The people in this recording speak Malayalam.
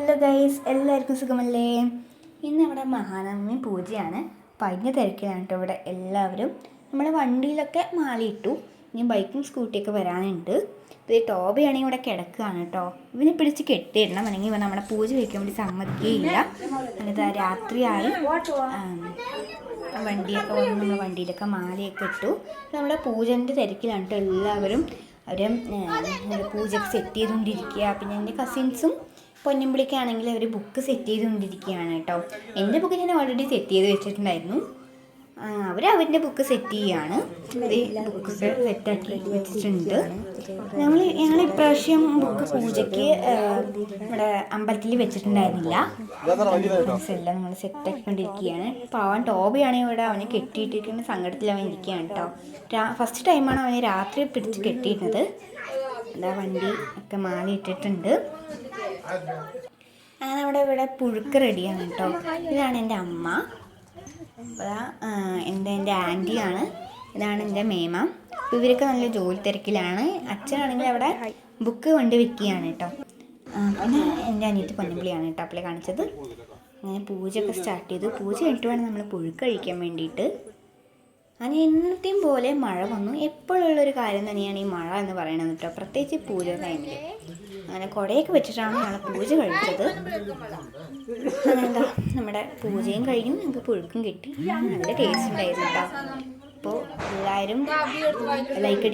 ഹലോ ഗൈസ് എല്ലാവർക്കും സുഖമല്ലേ? ഇന്ന് ഇവിടെ മഹാനവമി പൂജയാണ്. അപ്പം അതിന്റെ തിരക്കിലാണ് കേട്ടോ ഇവിടെ എല്ലാവരും. നമ്മുടെ വണ്ടിയിലൊക്കെ മാലയിട്ടു ഇനി ബൈക്കും സ്കൂട്ടിയൊക്കെ വരാനുണ്ട്. ഇത് ടോബയാണെങ്കിൽ ഇവിടെ കിടക്കുകയാണ് കേട്ടോ. ഇവനെ പിടിച്ച് കെട്ടിയിടണം. അല്ലെങ്കിൽ ഇവ നമ്മുടെ പൂജ വയ്ക്കാൻ വേണ്ടി സമ്മതിക്കുകയില്ല എന്നിട്ട് രാത്രിയായി. വണ്ടിയൊക്കെ വന്ന് നമ്മൾ വണ്ടിയിലൊക്കെ മാലയൊക്കെ ഇട്ടു. നമ്മുടെ പൂജന്റെ തിരക്കിലാണ് കേട്ടോ എല്ലാവരും. അവർ പൂജയൊക്കെ സെറ്റ് ചെയ്തുകൊണ്ടിരിക്കുക. പിന്നെ എന്റെ കസിൻസും പൊന്നമ്പിളിക്കാണെങ്കിൽ അവർ ബുക്ക് സെറ്റ് ചെയ്തുകൊണ്ടിരിക്കുകയാണ് കേട്ടോ. എന്റെ ബുക്ക് ഞാൻ ഓൾറെഡി സെറ്റ് ചെയ്ത് വെച്ചിട്ടുണ്ടായിരുന്നു. അവർ അവരുടെ ബുക്ക് സെറ്റ് ചെയ്യുകയാണ് ബുക്ക് സെറ്റാക്കി വെച്ചിട്ടുണ്ട്. ഞങ്ങൾ ഞങ്ങൾ ഇപ്രാവശ്യം ബുക്ക് പൂജയ്ക്ക് നമ്മുടെ അമ്പലത്തിൽ വെച്ചിട്ടുണ്ടായിരുന്നില്ല. എല്ലാം നമ്മൾ സെറ്റാക്കിക്കൊണ്ടിരിക്കുകയാണ് പാവൻ ടോബിയാണെങ്കിൽ ഇവിടെ അവനെ കെട്ടിയിട്ടിരിക്കുന്ന സങ്കടത്തിൽ അവൻ ഇരിക്കുകയാണ് കേട്ടോ. ഫസ്റ്റ് ടൈമാണ് അവനെ രാത്രി പിടിച്ച് കെട്ടിയിരുന്നത്. എന്താ വണ്ടി ഒക്കെ മാറി ഇട്ടിട്ടുണ്ട് അങ്ങനെ നമ്മുടെ ഇവിടെ പുഴുക്ക് റെഡിയാണ് കേട്ടോ. ഇതാണ് എന്റെ അമ്മ. എന്റെ എന്റെ ആന്റിയാണ് ഇതാണ് എന്റെ മേമ. ഇവരൊക്കെ നല്ല ജോലി തിരക്കിലാണ്. അച്ഛനാണെങ്കിൽ അവിടെ ബുക്ക് കൊണ്ട് വെക്കുകയാണ് കേട്ടോ. പിന്നെ എന്റെ അനിയത്തി പൊന്നമ്പിളിയാണ് കേട്ടോ അപ്പോൾ കാണിച്ചത്. അങ്ങനെ പൂജയൊക്കെ സ്റ്റാർട്ട് ചെയ്തു. പൂജ കഴിഞ്ഞിട്ട് വേണം നമ്മൾ പുഴുക്ക് കഴിക്കാൻ വേണ്ടിയിട്ട്. അങ്ങനെ എന്നത്തെയും പോലെ മഴ വന്നു. എപ്പോഴുള്ളൊരു കാര്യം തന്നെയാണ് ഈ മഴ എന്ന് പറയുന്നത് കേട്ടോ പ്രത്യേകിച്ച് പൂജ ടൈമിൽ അങ്ങനെ കുടയൊക്കെ വെച്ചിട്ടാണ് ഞങ്ങൾ പൂജ കഴിച്ചത്. എന്താ നമ്മുടെ പൂജയും കഴിഞ്ഞു. ഞങ്ങൾക്ക് പുഴുക്കും കിട്ടി. നല്ല ടേസ്റ്റ് ഉണ്ടായിരുന്നു കേട്ടോ അപ്പോൾ എല്ലാവരും ലൈക്ക്